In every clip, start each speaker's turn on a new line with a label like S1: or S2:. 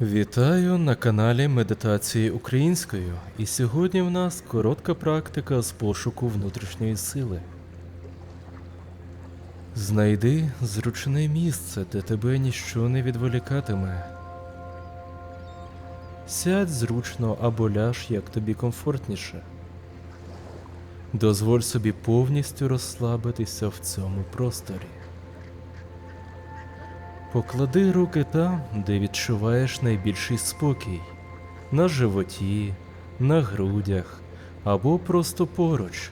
S1: Вітаю на каналі Медитації українською. І сьогодні в нас коротка практика з пошуку внутрішньої сили. Знайди зручне місце, де тебе ніщо не відволікатиме. Сядь зручно або ляж, як тобі комфортніше. Дозволь собі повністю розслабитися в цьому просторі. Поклади руки там, де відчуваєш найбільший спокій, на животі, на грудях або просто поруч.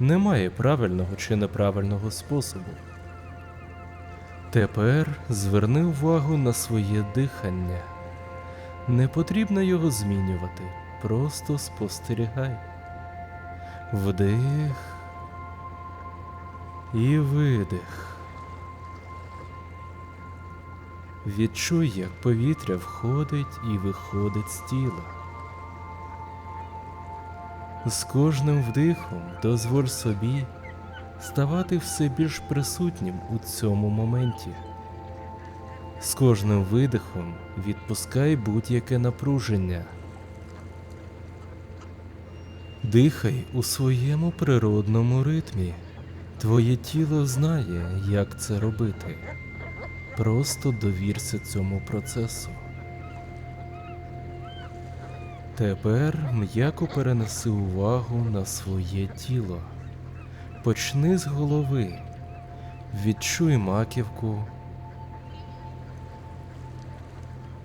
S1: Немає правильного чи неправильного способу. Тепер зверни увагу на своє дихання. Не потрібно його змінювати, просто спостерігай. Вдих і видих. Відчуй, як повітря входить і виходить з тіла. З кожним вдихом дозволь собі ставати все більш присутнім у цьому моменті. З кожним видихом відпускай будь-яке напруження. Дихай у своєму природному ритмі. Твоє тіло знає, як це робити. Просто довірся цьому процесу. Тепер м'яко перенеси увагу на своє тіло. Почни з голови. Відчуй маківку.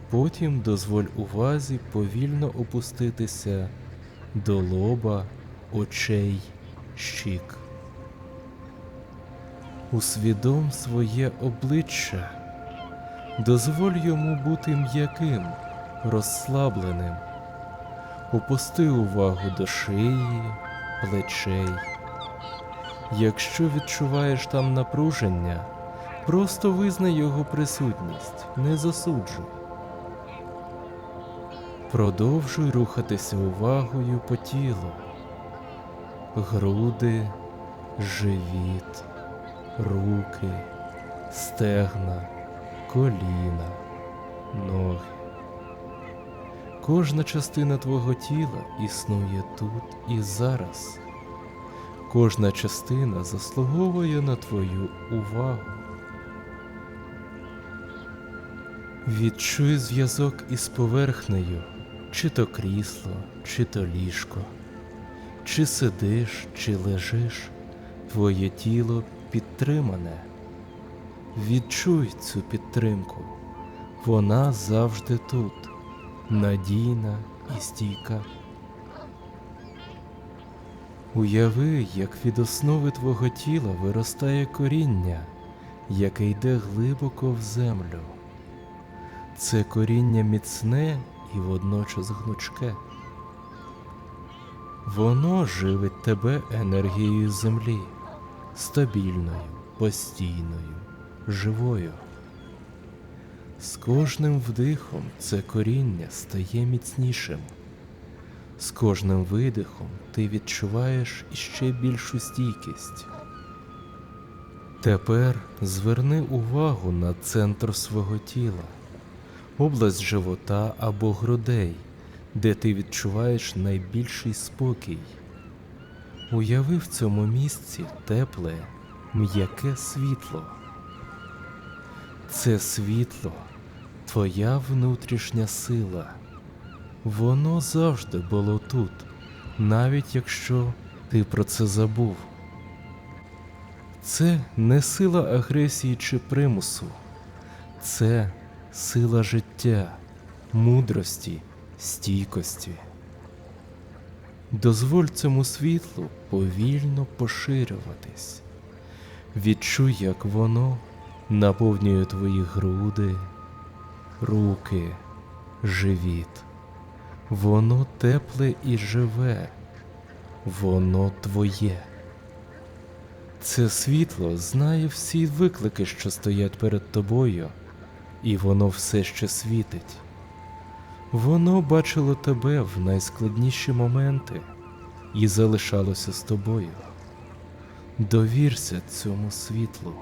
S1: Потім дозволь увазі повільно опуститися до лоба, очей, щік. Усвідом своє обличчя, дозволь йому бути м'яким, розслабленим. Опусти увагу до шиї, плечей. Якщо відчуваєш там напруження, просто визнай його присутність, не засуджуй. Продовжуй рухатися увагою по тілу, груди, живіт руки, стегна, коліна, ноги. Кожна частина твого тіла існує тут і зараз. Кожна частина заслуговує на твою увагу. Відчуй зв'язок із поверхнею, чи то крісло, чи то ліжко, чи сидиш, чи лежиш, твоє тіло підтримане. Відчуй цю підтримку. Вона завжди тут, надійна і стійка. Уяви, як від основи твого тіла виростає коріння, яке йде глибоко в землю. Це коріння міцне і водночас гнучке. Воно живить тебе енергією землі стабільною, постійною, живою. З кожним вдихом це коріння стає міцнішим. З кожним видихом ти відчуваєш іще більшу стійкість. Тепер зверни увагу на центр свого тіла, область живота або грудей, де ти відчуваєш найбільший спокій. Уяви в цьому місці тепле, м'яке світло. Це світло, твоя внутрішня сила. Воно завжди було тут, навіть якщо ти про це забув. Це не сила агресії чи примусу, це сила життя, мудрості, стійкості. Дозволь цьому світлу повільно поширюватись. Відчуй, як воно наповнює твої груди, руки, живіт. Воно тепле і живе, воно твоє. Це світло знає всі виклики, що стоять перед тобою, і воно все ще світить. Воно бачило тебе в найскладніші моменти і залишалося з тобою. Довірся цьому світлу.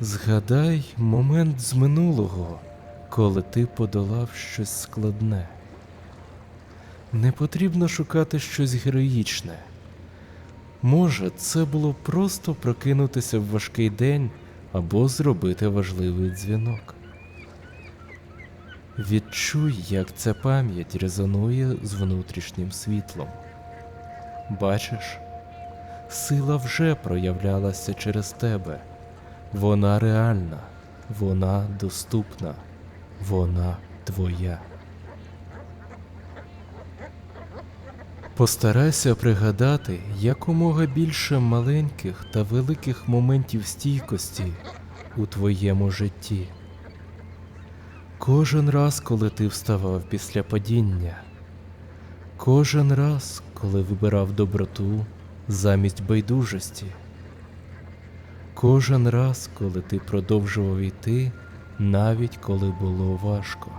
S1: Згадай момент з минулого, коли ти подолав щось складне. Не потрібно шукати щось героїчне. Може, це було просто прокинутися в важкий день або зробити важливий дзвінок. Відчуй, як ця пам'ять резонує з внутрішнім світлом. Бачиш, сила вже проявлялася через тебе. Вона реальна, вона доступна, вона твоя. Постарайся пригадати якомога більше маленьких та великих моментів стійкості у твоєму житті. Кожен раз, коли ти вставав після падіння, кожен раз, коли вибирав доброту замість байдужості, кожен раз, коли ти продовжував йти, навіть коли було важко.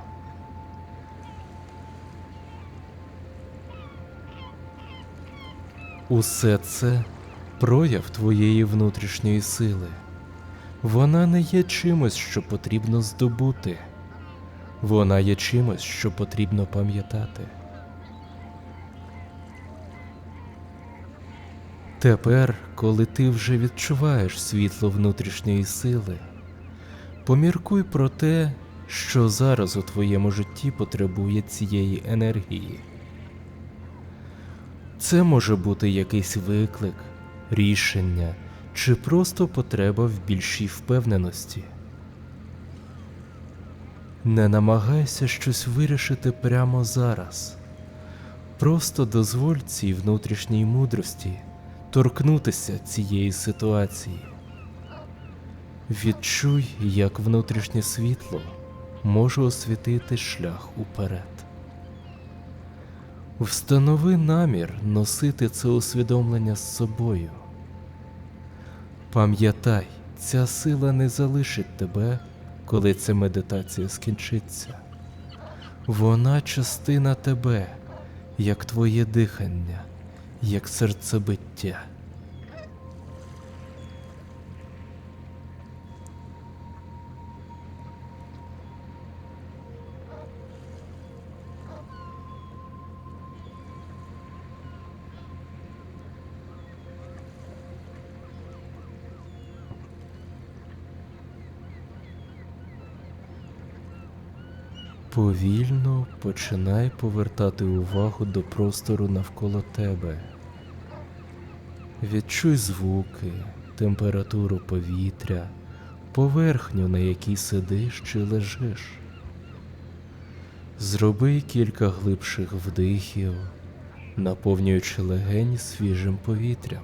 S1: Усе це прояв твоєї внутрішньої сили. Вона не є чимось, що потрібно здобути. Вона є чимось, що потрібно пам'ятати. Тепер, коли ти вже відчуваєш світло внутрішньої сили, поміркуй про те, що зараз у твоєму житті потребує цієї енергії. Це може бути якийсь виклик, рішення чи просто потреба в більшій впевненості. Не намагайся щось вирішити прямо зараз. Просто дозволь цій внутрішній мудрості торкнутися цієї ситуації. Відчуй, як внутрішнє світло може освітити шлях уперед. Встанови намір носити це усвідомлення з собою. Пам'ятай, ця сила не залишить тебе, коли ця медитація скінчиться. Вона частина тебе, як твоє дихання, як серцебиття. Повільно починай повертати увагу до простору навколо тебе. Відчуй звуки, температуру повітря, поверхню, на якій сидиш чи лежиш. Зроби кілька глибших вдихів, наповнюючи легені свіжим повітрям.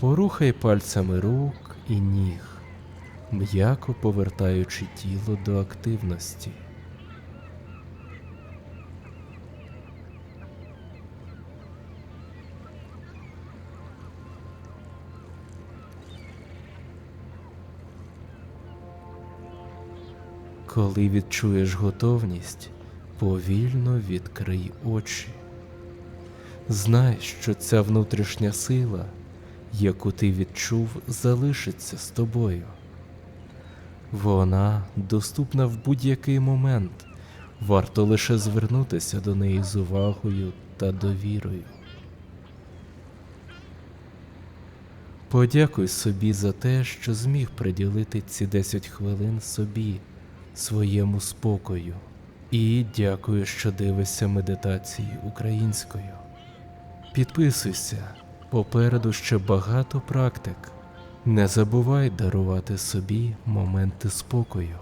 S1: Порухай пальцями рук і ніг, м'яко повертаючи тіло до активності. Коли відчуєш готовність, повільно відкрий очі. Знай, що ця внутрішня сила, яку ти відчув, залишиться з тобою. Вона доступна в будь-який момент, варто лише звернутися до неї з увагою та довірою. Подякуй собі за те, що зміг приділити ці 10 хвилин собі, своєму спокою. І дякую, що дивишся медитації українською. Підписуйся, попереду ще багато практик. Не забувай дарувати собі моменти спокою.